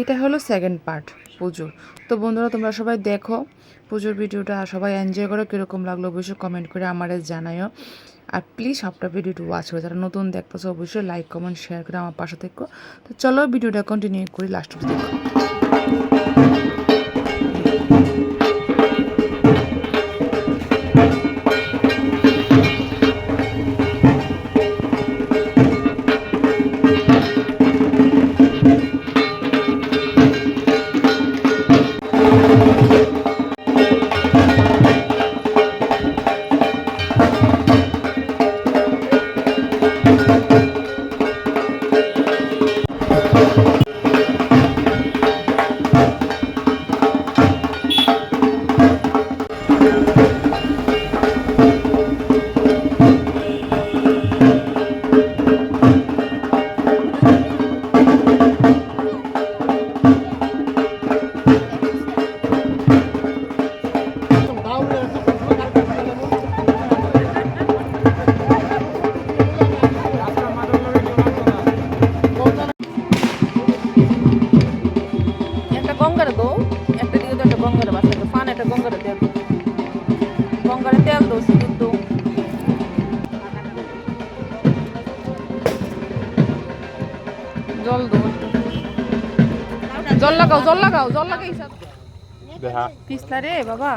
এটা হলো second part পুজোর। তো বন্ধুরা, তোমরা সবাই দেখো পুজোর ভিডিওটা, সবাই এনজয় করো, কীরকম লাগল অবশ্যই কমেন্ট করে আমারে জানাইও আর প্লিজ সবটা ভিডিওটা ওয়াচ করে, যারা নতুন দেখতেছো অবশ্যই লাইক কমেন্ট শেয়ার করে আমার পাশে থেকো। তো চলো ভিডিওটা কন্টিনিউ করি লাস্ট অব্দি দেখো একটা জল লাগাও জল লাগাও জল লাগাই দেখা পিছলা রে বাবা।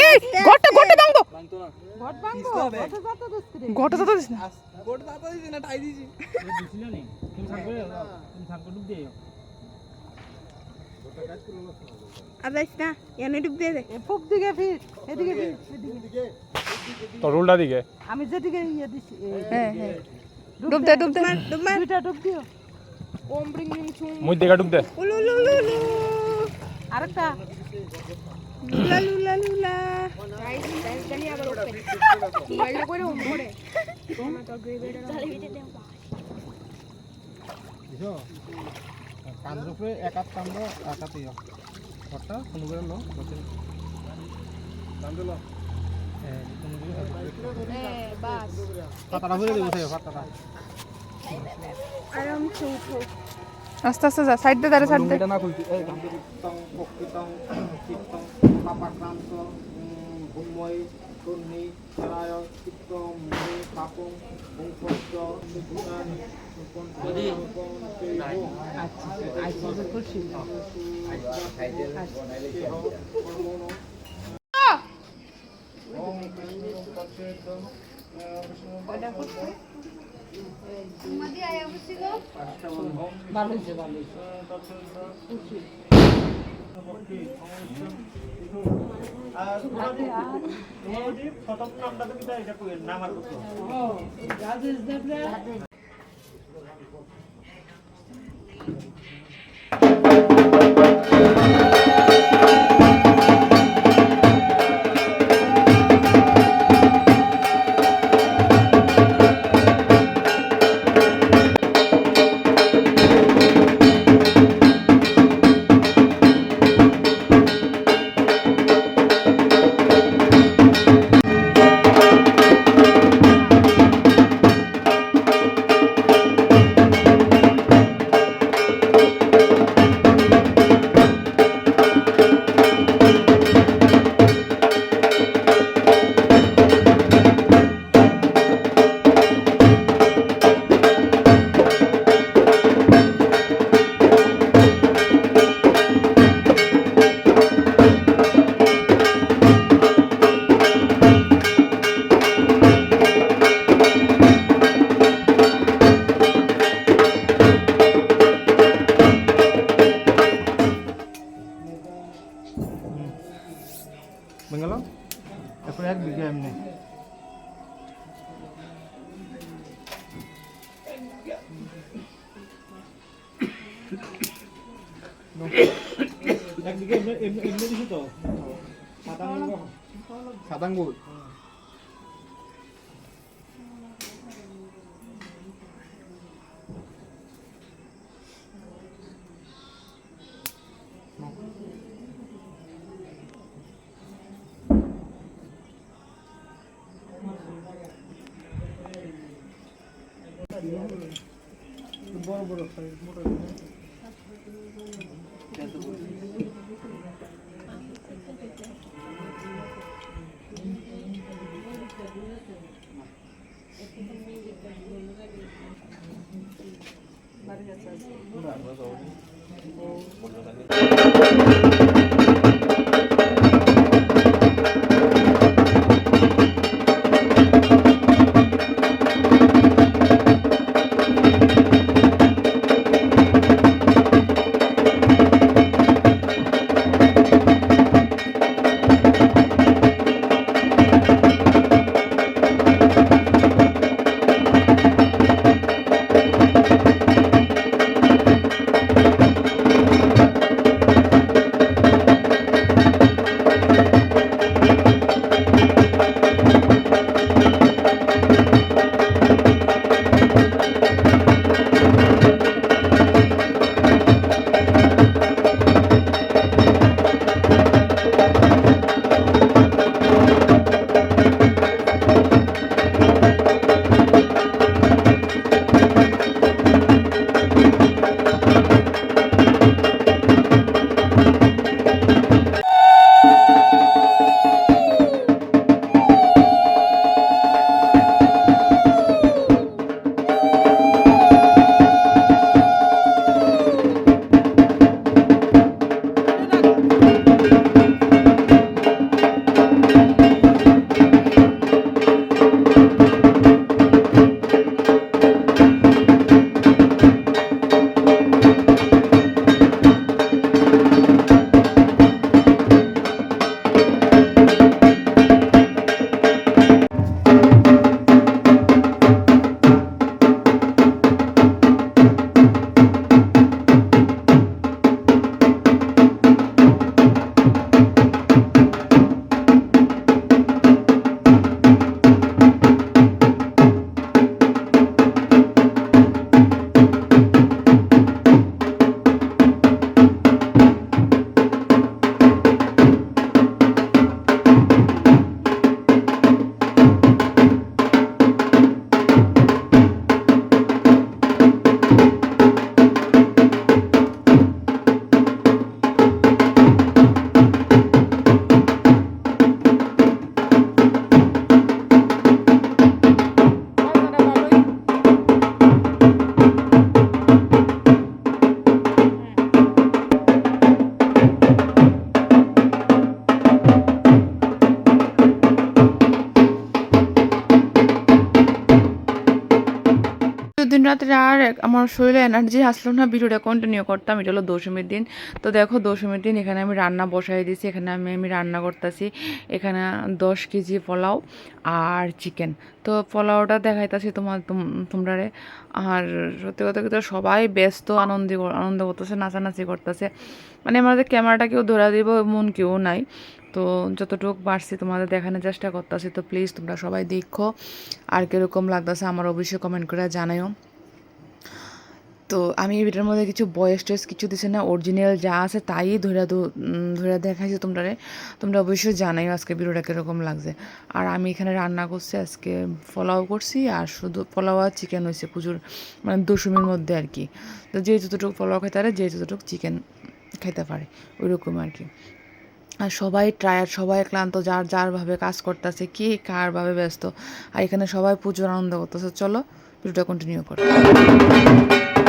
এই গটে গটে ভাঙবো। গট ভাঙবো? গটে তো দিস না আদাইস না এনে ডুব দিয়ে দে। ফুক দিকে ফির এদিকে ফির। এদিকে তোর উল্টা দিকে। আমি যেদিকে ইয়ে দিছি হ্যাঁ হ্যাঁ। ডুব দে ডুব দে। দুইটা ডুব দিও। ওম ব্রিং ব্রিং মুই দেখা ডুব দে। উলু লু লু লু আরেকটা। লুলা লুলা লুলা। মোবাইলটা কইরে ওম ধরে কান্দ্র উপরে এক হাত কান্দ্র এক হাত ইয়ে ঘরটা কোনো করে লো বসে আস্তে আস্তে যা সাইড দে দাঁড়ে সাইড দে এটা না খুলছি এই ভূময় তন্নি চরায় চিত্ত মুনি পাপং পঙ্কজ সুগুণানি ভালো হয়েছে ভালো হয়েছে। রাজেশ বেঙ্গল এরপর এক বিঘা এমনি এক বিঘা এমনি এমনি দিছি তো সাদাঙ্গুল দিন রাত্রে আর আমার শরীরে এনার্জি আসলো না, ভিডিওটা কন্টিনিউ করতাম, এটা হলো দশমীর দিন। তো দেখো, দশমীর দিন এখানে আমি রান্না বসাই দিয়েছি এখানে আমি আমি রান্না করতেছি। এখানে দশ কেজি পোলাও আর চিকেন তো পোলাওটা দেখাইতেছি তোমার তোম- তোমরারে। আর সত্যি কথা কিন্তু সবাই ব্যস্ত, আনন্দ আনন্দ করতেছে, নাচানাচি করতেছে। মানে আমাদের ক্যামেরাটা কেউ ধরা দিব মন কেউ নাই। তো যতটুকু পারছি তোমাদের দেখানোর চেষ্টা করতেছি। তো প্লিজ তোমরা সবাই দেখো। আর কীরকম লাগতেছে আমার অবশ্যই কমেন্ট করে জানাইও। তো আমি ভিডিওর মধ্যে কিছু বয়েস টয়েস কিছু দিছে না অরিজিনাল যা আছে তাই ধরে ধরে দেখাইছি তোমরা তোমরা অবশ্যই জানাইও আজকে ভিডিওটা কীরকম লাগছে। আর আমি এখানে রান্না করছি, আজকে পোলাও করছি, আর শুধু পোলাও আর চিকেন হয়েছে পুজোর মানে দশমীর মধ্যে আর কি। তো যে যতটুকু পোলাও খেতে পারে, যে যতটুকু চিকেন খেতে পারে, ওইরকম আর কি। আর সবাই ট্রায়ার সবাই ক্লান্ত, যার যারভাবে কাজ করতেছে, কে কারভাবে ব্যস্ত। আর এখানে সবাই পুজোর আনন্দ করতেছে। চলো, ভিডিওটা কন্টিনিউ করো।